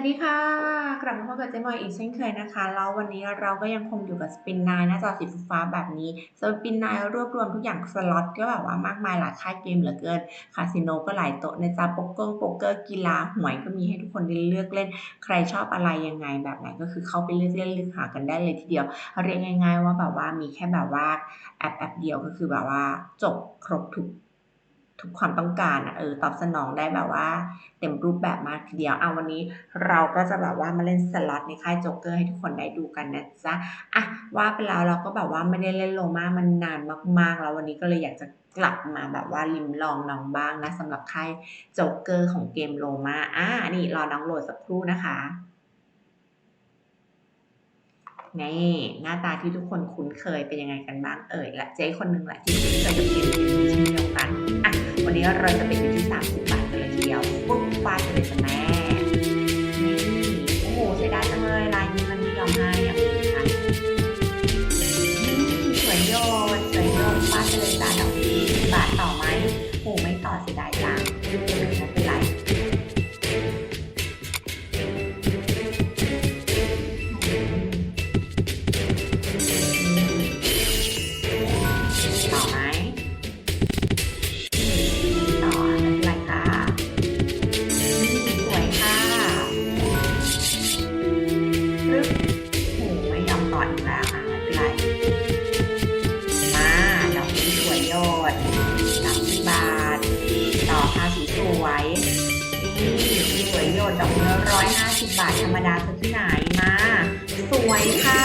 วัสดีค่ะ กลับมาพบกับเจ๊มอยอีกเช่นเคยนะคะ แล้ววันนี้เราก็ยังคงอยู่กับ Spin 9หน้าจอสีฟ้าแบบนี้ Spin 9รวบรวมทุกอย่างสล็อตก็แบบว่ามากมายหลายค่ายเกมเหลือเกิน คาสิโนก็หลายโต๊ะนะจ๊ะโป๊กเกอร์โป๊กเกอร์กีฬาหวยก็มีให้ทุกคนได้เลือกเล่น ใครชอบอะไรยังไงแบบไหนก็คือเข้าไปเลือกเล่นเลือกหากันได้เลยทีเดียว เรียกง่าย ๆ ว่าแบบว่ามีแค่แบบว่าแอปแอปเดียวก็คือแบบว่าจบครบทุก ทุกความต้องการอะเออตอบสนองได้แบบว่า เต็มรูปแบบมากทีเดียวเอาวันนี้เราก็จะแบบว่ามาเล่นสล็อตในค่ายโจ๊กเกอร์ให้ทุกคนได้ดูกันนะจ๊ะอะว่าไปแล้วเราก็แบบว่าไม่ได้เล่นโลมามันนานมากๆ แล้ววันนี้ก็เลยอยากจะกลับมาแบบว่าลิมลองน้องบ้างนะสำหรับค่ายโจ๊กเกอร์ของเกมโลมาอะนี่รอน้องโหลดสักครู่นะคะนี่หน้าตาที่ทุกคนคุ้นเคยเป็นยังไงกันบ้างเอ่ยและเจ๊คนหนึ่งแหละที่คุ้นเคยกับเกมนี้เช่นเดียวกันอะวั นี้เราจะไปอยู่ที่ 30 บาทเลยทีเดียวปุ๊บฟาดไปเลยจ้ะแม่นี่โอ้โหเสียดายจังเลยลายนี้มันไม่ยอมให้อะค่ะนี่สวยโยนสวยโยนฟาดไปเลยจ้าดอกนี้บาทต่อไหมโอ้ไม่ต่อเสียดายจัง บาทธรรมดาจะที่ไหนมา สวยค่ะ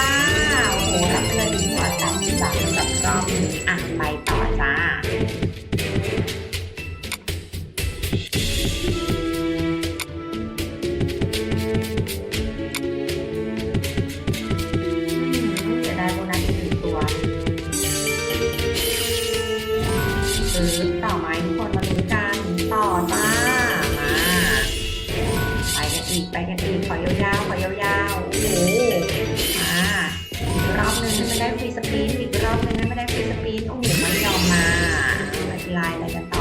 โอ้โหรับเลยหนึ่งร้อยสามสิบบาทสำหรับรอบนี้อะไปต่อ ไม่ได้ฟรีสปีนอีกรอบนึงไม่ได้ฟรีสปีนโอ้โหไม่ยอมมาไม่เป็นไรไปกัน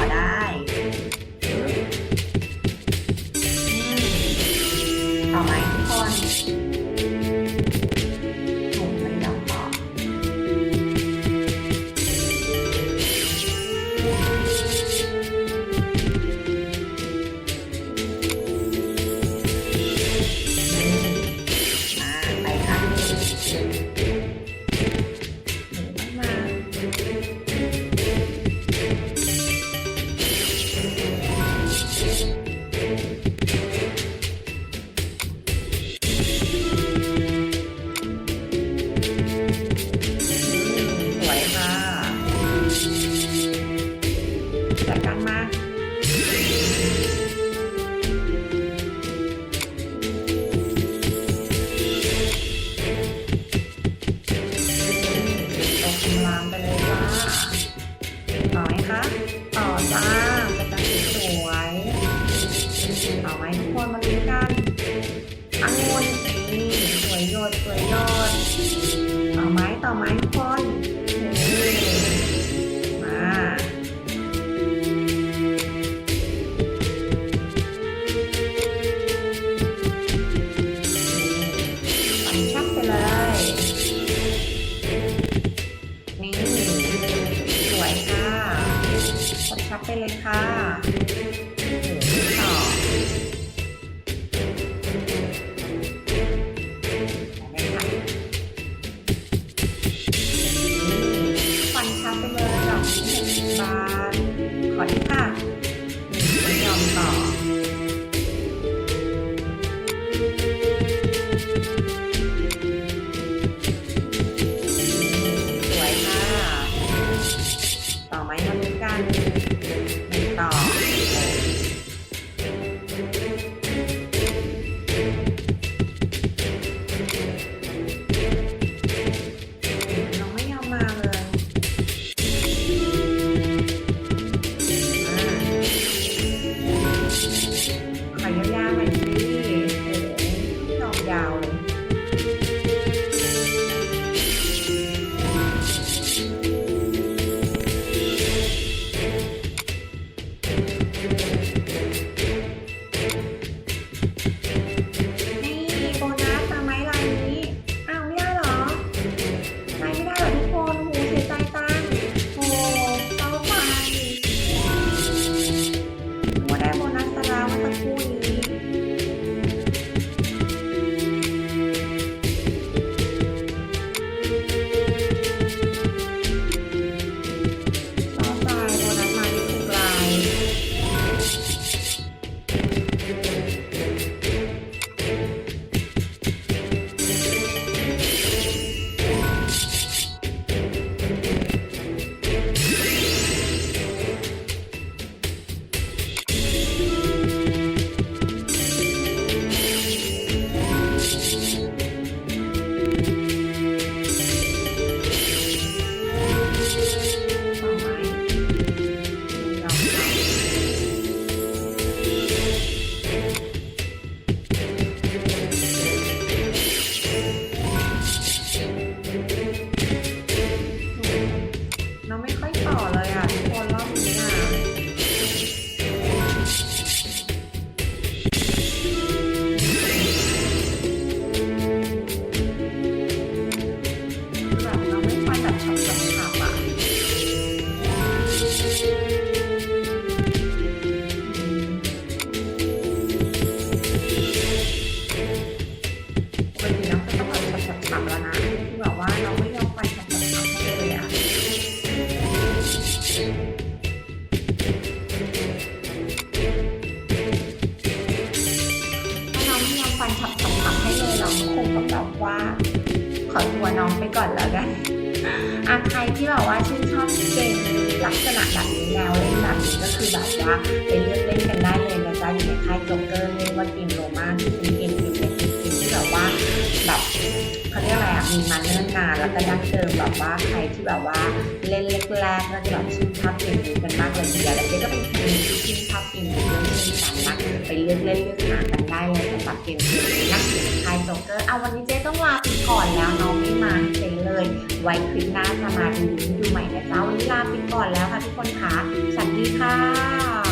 ไหมต่อไหมทุกคนนี่ ต้องแบบว่า ขอตัวน้องไปก่อนแล้วกันอาใครที่แบบว่าชื่นชอบเกมลักษณะแบบนี้แนวเล่นแบบนี้ก็คือแบบว่าไปเลือกเล่นกันได้เลยนะจ๊ะอยู่ในค่ายโจ๊กเกอร์เรียกว่าเกมโรมาที่เป็นเกม แบบเขาเรียกอะไรอะมีมาเนิ่นนานแล้วก็ดั้งเดิมแบบว่าใครที่แบบว่าเล่นแรกๆก็จะแบบชื่นชอบเกมนี้กันมากเลยทีเดียวแล้วเจ๊ก็เป็นคนหนึ่งที่ชื่นชอบเกมนี้ด้วยเช่นกันนะไปเลือกเล่นเลือกหากันได้เลยสำหรับเกมนี้นะคายโจ๊กเกอร์เอาวันนี้เจ๊ต้องลาไปก่อนแล้วน้องไม่มาให้เจ๊เลย ไว้คลิปหน้าจะมาดูดูใหม่นะจ๊ะวันนี้ลาไปก่อนแล้วค่ะทุกคนค่ะสวัสดีค่ะ